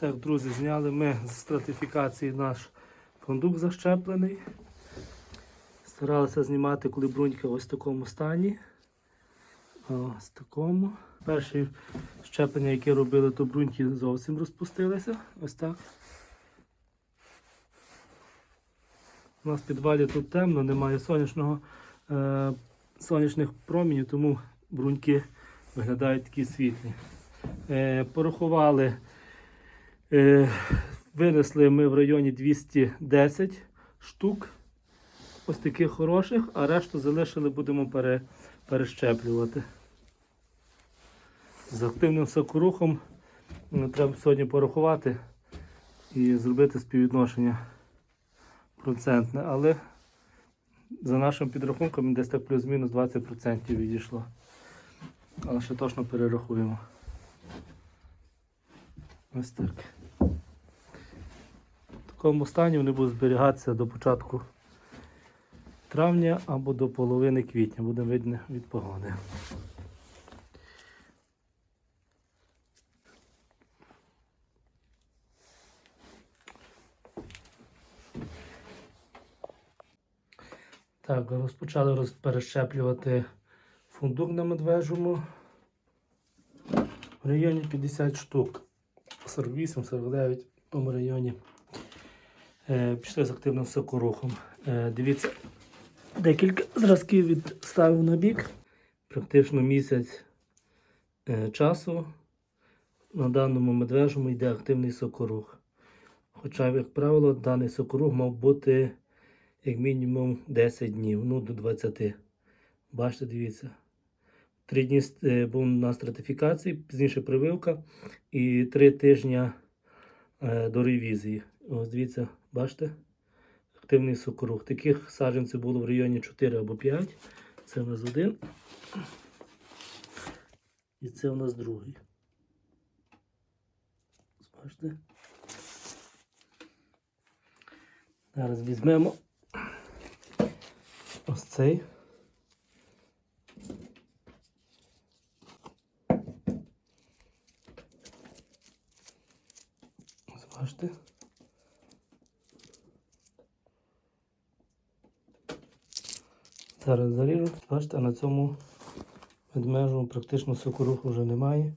Так, друзі, зняли ми з стратифікації наш фундук защеплений. Старалися знімати, коли брунька ось в такому стані. Ось такому. Перші щеплення, які робили, то бруньки зовсім розпустилися. Ось так. У нас в підвалі тут темно, немає сонячного, е, сонячних промінів, тому бруньки виглядають такі світлі. Е, порахували, винесли ми в районі 210 штук, ось таких хороших, а решту залишили, будемо пере, перещеплювати. З активним сокорухом треба сьогодні порахувати і зробити співвідношення процентне, але за нашим підрахунком десь так плюс-мінус 20% відійшло. Але ще точно перерахуємо. Ось так. Такому стані вони будуть зберігатися до початку травня або до половини квітня, буде видно від погоди. Так, розпочали роз- перещеплювати фундук на медвежому. В районі 50 штук. 48-49 в тому районі. Е, пішли з активним сокорухом. Е, дивіться, декілька зразків відставив на бік. Практично місяць е, часу на даному медвежому йде активний сокорух. Хоча, як правило, даний сокорух мав бути як мінімум 10 днів, ну до 20. Бачите, дивіться. Три дні був на стратифікації, пізніше прививка і три тижні до ревізії. Ось дивіться, бачите? Активний сокорух. Таких саджанців було в районі 4 або 5. Це у нас один. І це у нас другий. Бачите? Зараз візьмемо ось цей. Бачите? Зараз заріжу. Бачите, на цьому ведмежу практично сокоруху вже немає.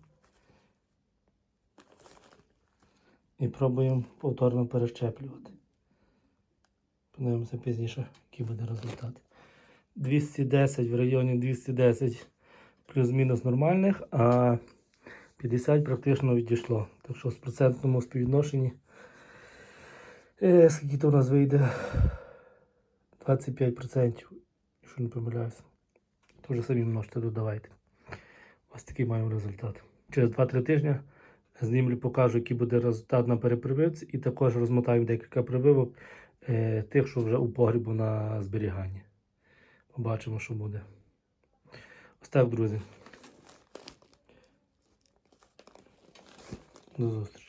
І пробуємо повторно перещеплювати. Подивимося пізніше, який буде результат. 210 в районі 210 плюс-мінус нормальних, а 50 практично відійшло. Так що в процентному співвідношенні, е, скільки то у нас вийде 25%, якщо не помиляюся. То вже самі множите додавайте. Ось такий маємо результат. Через 2-3 тижні знімлю, покажу, який буде результат на перепрививці, і також розмотаємо декілька прививок е, тих, що вже у погрібу на зберіганні. Побачимо, що буде. Ось так, друзі. До зустрічі.